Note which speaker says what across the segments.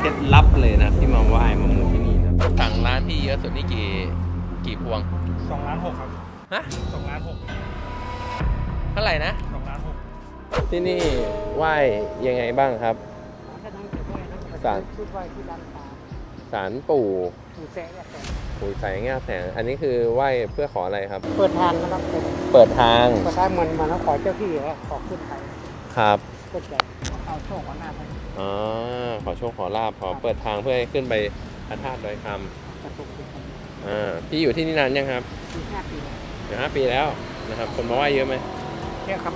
Speaker 1: เคล็ดลับเลยนะที่มาไหว้มามูที่นี่นะสั่งร้านพี่เยอะสุดนี่กี่กี่พวง
Speaker 2: สองล้านหกครับ
Speaker 1: ฮะ
Speaker 2: สองล้านหก
Speaker 1: เท่าไหร่นะ
Speaker 2: สองล้านหก
Speaker 1: ที่นี่ไหว้ยังไงบ้างครับ
Speaker 3: ถ้านั่งจะไหว้นั่ง
Speaker 1: ศาล
Speaker 3: ชุดไหว้ที่ร้านตา
Speaker 1: ศาลปู่
Speaker 3: ปู่แสงอะแสง
Speaker 1: ปู่ใส่แง่าแสงอันนี้คือไหว้เพื่อขออะไรครับ
Speaker 3: เปิดทางนะครับเปิด
Speaker 1: เปิดทาง
Speaker 3: เปิดทางเหมือนเหมันแล้วขอเจ้าที่ว่าขอขึ้นไป
Speaker 1: ครับ
Speaker 3: ก็จะเอาโชคเอาหน้าไป
Speaker 1: อ๋อ ขอโชคขอลาบขอเปิดทางเพื่อให้ขึ้นไปพระธาตุดอยค
Speaker 3: กระตุกไปทำ
Speaker 1: อ่าพี่อยู่ที่นี่นานยังครับำ
Speaker 3: ที่ห้าปีแล้ว
Speaker 1: อยู่ห้าปีแล้วนะครับ คนมาไหว้เยอะไหม
Speaker 3: เยอะครับ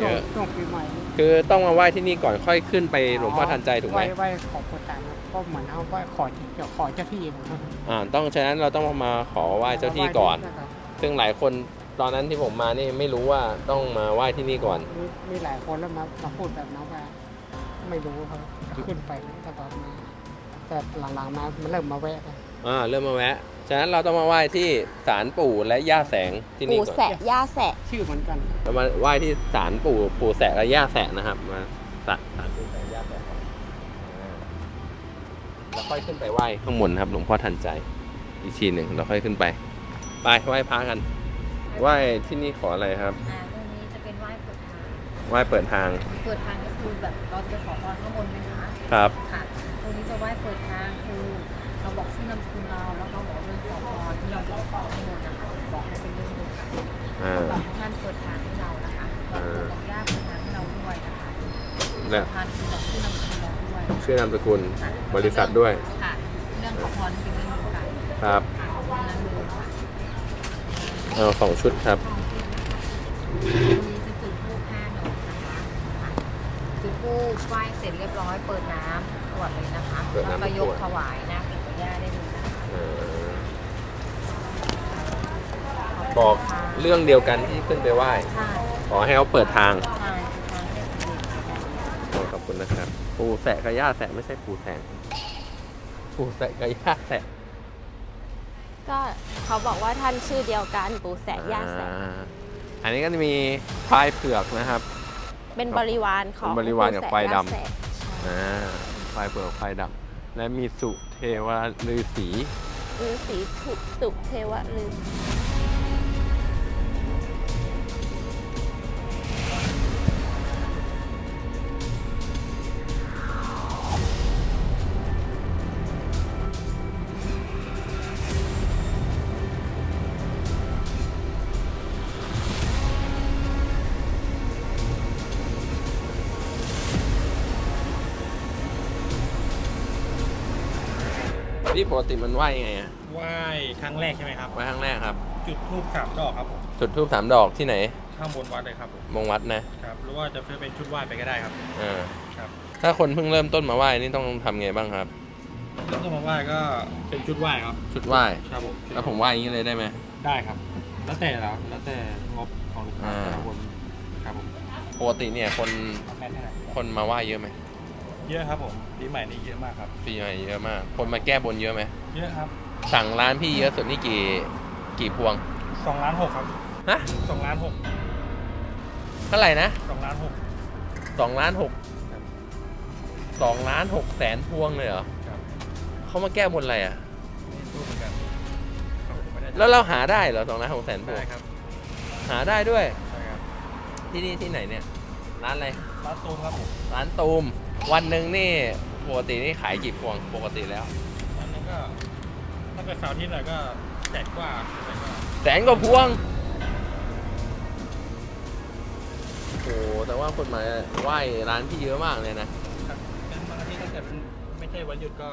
Speaker 1: เยอะ
Speaker 3: ช่วงปีใหม่
Speaker 1: คือต้องมาไหว้ที่นี่ก่อนค่อยขึ้นไปหลวงพ่อทันใจถูกไหม
Speaker 3: ไหว้ไหว้ขอเปิดทางครับก็เหมือนเอาไหว้ขอเจ้าขอเจ้าที่นะครับ
Speaker 1: อ่าต้องฉะนั้นเราต้องมาขอไหว้เจ้าที่ก่อน
Speaker 3: ไหว้ครับ
Speaker 1: ซึ่งหลายคนตอนนั้นที่ผมมานี่ไม่รู้ว่าต้องมาไหว้ที่นี่ก่อน
Speaker 3: มีมีหลายคนแล้วมามาพูดแบบนั้นว่า ไม่รู้ครับจะขึ้นไปแต่ตอนมาแต่หลังๆมามันเริ่มมาแวะกัน
Speaker 1: อ่าเริ่มมาแวะ ฉะนั้นเราต้องมาไหว้ที่ศาลปู่และย่าแสงที่นี่
Speaker 4: ปู่
Speaker 1: ก่อน
Speaker 4: แสะย่าแสะ
Speaker 3: ชื่อเหมือนกัน
Speaker 1: เรามาไหว้ที่ศาลปู่ปู่แสะและย่าแสะนะครับ มาศาลศาลปู่แสะย่าแสะก่อนอ่าแล้วค่อยขึ้นไปไหว้ข้างบนครับหลวงพ่อทันใจ อีกทีหนึ่งเราค่อยขึ้นไป ไปไหว้พระกัน ไหว้ที่นี่ขออะไรครับ
Speaker 4: อ่า
Speaker 1: ไหว้เปิดทาง
Speaker 4: เปิดทางก็คือแบบเราจะไปขอพรข้างบนไหมคะ
Speaker 1: ครับ
Speaker 4: ค่ะตรงนี้จะไหว้เปิดทางคือ เราบอกชื่อนามสกุลเราแล้วก็บอกเรื่องขอพรที่เราจะขอข้างบนนะคะบอกให้เป็นเรื่องเดียวกัน
Speaker 1: อ่า
Speaker 4: บอกท่านเปิดทางให้เรานะคะบอกปู่บอกย่าเปิดทางให้เราด้วยนะคะ
Speaker 1: และ
Speaker 4: สำคัญคือบอกชื่อนามสกุลเราด้วย
Speaker 1: ชื่อนามสกุล
Speaker 4: ค่ะ
Speaker 1: บริษัทด้วย
Speaker 4: ค่ะ เรื่องขอพรเป็นเรื่องเดียวกัน
Speaker 1: ครับ
Speaker 4: ค่ะนั้นเลยค่ะ
Speaker 1: เอาสองชุดครับ
Speaker 4: วันนี้จะจุดธูปห้าดอกนะคะค่ะ จุดธูปไหว้เสร็จเรียบร้อยเปิดน้ำตรวจเลยนะคะ
Speaker 1: เปิด
Speaker 4: แล้ว
Speaker 1: น้ำ
Speaker 4: ก็ยก
Speaker 1: ตรวจ
Speaker 4: ถวายหน้าปู่กับย่าได้เลยนะคะ
Speaker 1: เอ่อบอกเรื่องเดียวกันที่ขึ้นไปไหว้
Speaker 4: ใช่
Speaker 1: ขอให้เขาเปิดทาง
Speaker 4: ใช่ทางให้สำเร็จค่ะ
Speaker 1: ขอบคุณนะครับ ปูแสะกับย่าแสะไม่ใช่ปูแสงปูแสะกับย่าแสะ
Speaker 5: ก็เขาบอกว่าท่านชื่อเดียวกันปู่แสะย่าแสะ
Speaker 1: อ่าอันนี้ก็จะมีควายเผือกนะครับ
Speaker 5: เป็นบริวารของ
Speaker 1: เป็นบริวารกับ
Speaker 5: ปู่แสะ
Speaker 1: ควายดำ
Speaker 5: ย่แสะ
Speaker 1: อ่าควายเผือกควายดำและมีสุเทวฤาษี
Speaker 5: ฤาษีสุสุเทวฤาษี
Speaker 1: นี่ปกติมันไหวยังไงอะ
Speaker 2: ไหว้ครั้งแรกใช่ไหมครับ
Speaker 1: ไหวครั้งแรกครับ
Speaker 2: จุดทูบสามดอกครับผม
Speaker 1: จุดทูบสามดอกที่ไหน
Speaker 2: ข้างบนวัดเลยครับผม
Speaker 1: มงวัดนะ
Speaker 2: ครับหรือว่าจะซื้อเป็นชุดไหว้ไปก็ได้ครับ
Speaker 1: อ่า
Speaker 2: ครับ
Speaker 1: ถ้าคนเพิ่งเริ่มต้นมาไหว้นี่ต้องทำไงบ้างครับ
Speaker 2: แล้วก็มาไหว้ก็เป็นชุดไหว้ครับ
Speaker 1: ชุดไหว้
Speaker 2: ครับผม
Speaker 1: แล้วผมไหว้อย่างนี้เลยได้ไหม
Speaker 2: ได้ครับ แล้วแต่แล้วแล้วแต่งบของลูกค้า
Speaker 1: อ่า
Speaker 2: แต่ละคนครับผม
Speaker 1: ปกติเนี่ยคน
Speaker 2: แม่เท่าไหร่
Speaker 1: คนมาไหว้เยอะไหม
Speaker 2: เยอะครับผมปีใหม่นี่เยอะมากครับ
Speaker 1: ปีใหม่เยอะมาก คนมาแก้บนเยอะไหม
Speaker 2: เยอะครับ
Speaker 1: สั่งร้านพี่เยอะสุดนี่กี่ กี่พวง
Speaker 2: สองล้านหกครับ
Speaker 1: ฮะ
Speaker 2: สองล้านหก
Speaker 1: เท่าไหร่นะ
Speaker 2: สองล้านหก
Speaker 1: สองล้านหกสองล้านหกแสนพวงเลยเหรอ
Speaker 2: ครับ
Speaker 1: เขามาแก้บนอะไรอะ
Speaker 2: ไม่รู้เหมือนกันครับผมไม่ได้
Speaker 1: แล้วเราหาได้เหรอสองล้านหกแสนพว
Speaker 2: ได้
Speaker 1: ง
Speaker 2: ครับ
Speaker 1: หาได้ด้วย
Speaker 2: ใช่ครับ
Speaker 1: ที่นี่ที่ไหนเนี่ย ร้านอะไร
Speaker 2: ร้านตูมครับผม
Speaker 1: ร้านตูม วันหนึ่งนี่ปกตินี่ขายกี่พวงปกติแล้ว
Speaker 2: อันนั้นก็ถ้าเป็นเสาร์อาที่หน่อยก็แจกกว่าอะไรก็
Speaker 1: แสนกว่าพวง โอ้โหแต่ว่าคนมาไหว้ร้านพี่เยอะมากเลยนะ
Speaker 2: ครับเป็นบางอาทิตย์ถ้าเกิดไม่ใช่วันหยุดก็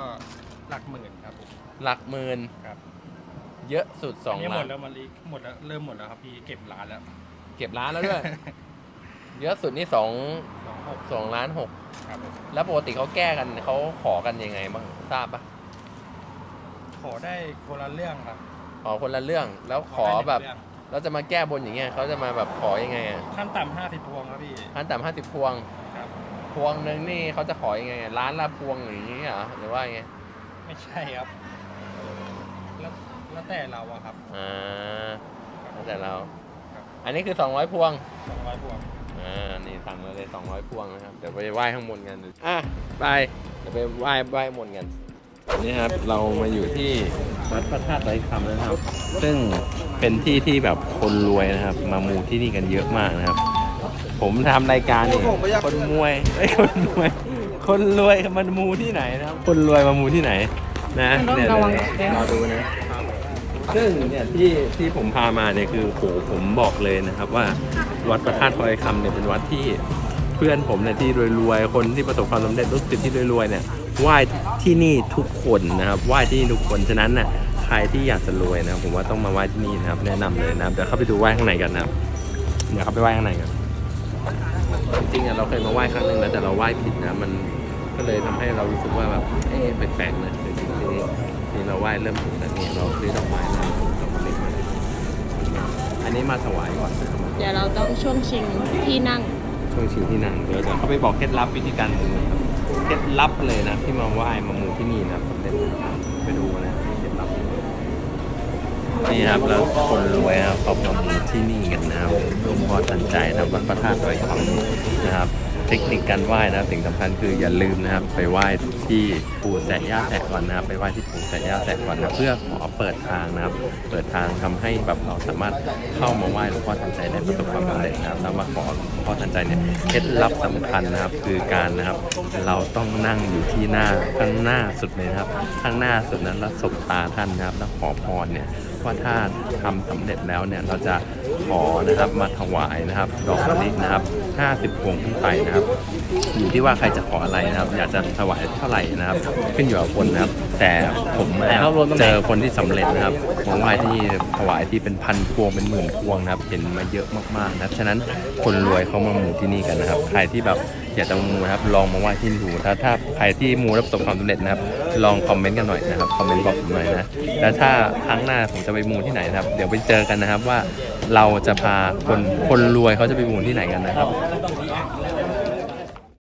Speaker 2: หลักหมื่นครับผม
Speaker 1: หลักหมื่น
Speaker 2: ครับ
Speaker 1: เยอะสุดสอง
Speaker 2: นนี้หม
Speaker 1: ล้า
Speaker 2: ด
Speaker 1: น
Speaker 2: แล้วมันลีหมดแล้วเริ่มหมดแล้วครับพี่เก็บร้านแล้ว
Speaker 1: เก็บร้านแล้วด้วย เยอะสุดนี่สอง
Speaker 2: สองหก
Speaker 1: สองล้านหก
Speaker 2: ครับผม
Speaker 1: แล้วปกติเขาแก้กันเขาขอกันยังไงบ้างทราบปะ
Speaker 2: ขอได้คนละเรื่องครับ
Speaker 1: ขอคนละเรื่องแล้วขอ
Speaker 2: ได้หนึ่ง
Speaker 1: แบบ
Speaker 2: เรื่อง
Speaker 1: เราจะมาแก้บนอย่างเงี้ยเขาจะมาแบบขอยังไงอะ
Speaker 2: ขั้นต่ำห้าสิบพวงครับพี่
Speaker 1: ขั้นต่ำห้าสิบพวง
Speaker 2: ครับ
Speaker 1: พวงหนึ่งนี่เขาจะขอยังไงอะร้านละพวงอย่างเงี้ยเหรอหรือว่ายังไง
Speaker 2: ไม่ใช่ครับ แล้วแล้วแต่เราอะครับ
Speaker 1: อ่า
Speaker 2: ครับ
Speaker 1: แล้วแต่เรา
Speaker 2: ครับ
Speaker 1: อันนี้คือ200พวง
Speaker 2: สองร้อยพวง
Speaker 1: อ่า นี่สั่งมาเลย200พวงนะครับ เดี๋ยวไปไหว้ข้างบนกัน อะ ไป เดี๋ยวยวไปไหว้ไหว้มนต์กัน นี่ครับ เรามาอยู่ที่วัดพระธาตุไร่คำนะครับ ซึ่งเป็นที่ที่แบบคนรวยนะครับ มามูที่นี่กันเยอะมากนะครับ ผมทำรายการนี่คนมวยไอ้ยคนมวย คนรวยมันมูที่ไหนนะครับ คนรวยมามูที่ไหน นะเนี่ย
Speaker 3: ระวัง
Speaker 1: เดี๋ยวรอดูนะ ซึ่งเนี่ยที่ที่ผมพามาเนี่ยคือโหผมบอกเลยนะครับว่าวัดพระธาตุทอยคำเนี่ยเป็นวัดที่เพื่อนผมเนี่ยที่รวยๆคนที่ประสบความสำเร็จรู้สึกที่รวยๆเนี่ยไหว้ที่นี่ทุกคนนะครับไหว้ที่นี่ทุกคนฉะนั้นน่ะใครที่อยากจะรวยนะครับผมว่าต้องมาไหว้ที่นี่นะครับ แนะนำเลยนะครับเดี๋ยวเข้าไปดูไหว้ข้างในกันนะครับเดี๋ยวเข้าไปไหว้ข้างในกันจริงๆอะเราเคยมาไหว้ครั้งหนึ่งแล้วแต่เราไหว้ผิดนะมันก็เลยทำให้เรารู้สึกว่าแบบเอ๊ะแปลกๆนะจริงๆที่นี่นี่ เราไหว้เริ่มถูกแล้วนี่เราซื้อดอกไม้มาดอกไม้เล็กมาอันนี้มาถวายก่อนนะครับ
Speaker 5: เดี๋ยวเราต้องช่วงชิงที่นั่ง
Speaker 1: ช่วงชิงที่นั่งเดี๋ยวจะเข้าไปบอกเคล็ดลับวิธีการมูนะครับเคล็ดลับเลยนะที่มาไหว้มามูที่นี่นะครับสำเร็จไปดูนะเคล็ดลับนี่ครับแล้วคนรวยนะครับเขามามูที่นี่กันนะครับหลวงพ่อทันใจนะครับวัดพระธาตุดอยคำนะครับ เทคนิคการไหว้นะสิ่งสำคัญคืออย่าลืมนะครับ ไปไหว้ที่ปู่แสะย่าแสะก่อนนะครับไปไหว้ที่ปู่แสะย่าแสะก่อนนะเพื่อขอเปิดทางนะครับ เปิดทางทำให้แบบเราสามารถเข้ามาไหว้หลวงพ่อทันใจได้ประสบความสำเร็จนะครับแล้วมาขอหลวงพ่อทันใจเนี่ยเคล็ดลับสำคัญนะครับคือการนะครับ เราต้องนั่งอยู่ที่หน้าข้างหน้าสุดเลยนะครับ ข้างหน้าสุดนั้นแล้วสบตาท่านนะครับแล้วขอพรเนี่ย ว่าถ้าทำสำเร็จแล้วเนี่ยเราจะขอนะครับมาถวายนะครับ ดอกมะลินะครับ 50พวงขึ้นไปนะครับ อยู่ที่ว่าใครจะขออะไรนะครับ อยากจะถวายเท่าไหร่นะครับ ขึ้นอยู่กับคนนะครับ แต่ผมแอบเจอคนที่สำเร็จนะครับมาไหว้ที่ถวายที่เป็นพันพวงเป็นหมื่นพวงนะครับเห็นมาเยอะมากๆนะครับฉะนั้นคนรวยเขามามูที่นี่กันนะครับ ใครที่แบบอยากจะมูนะครับลองมาไหว้ที่นี่ดูถ้าถ้าใครที่มูแล้วประสบความสำเร็จนะครับ ลองคอมเมนต์กันหน่อยนะครับคอมเมนต์บอกผมหน่อยนะแล้วถ้าครั้งหน้าผมจะไปมูที่ไหนนะครับ เดี๋ยวไปเจอกันนะครับว่าเราจะพาคนคนรวยเขาจะไปมูที่ไหนกันนะครับ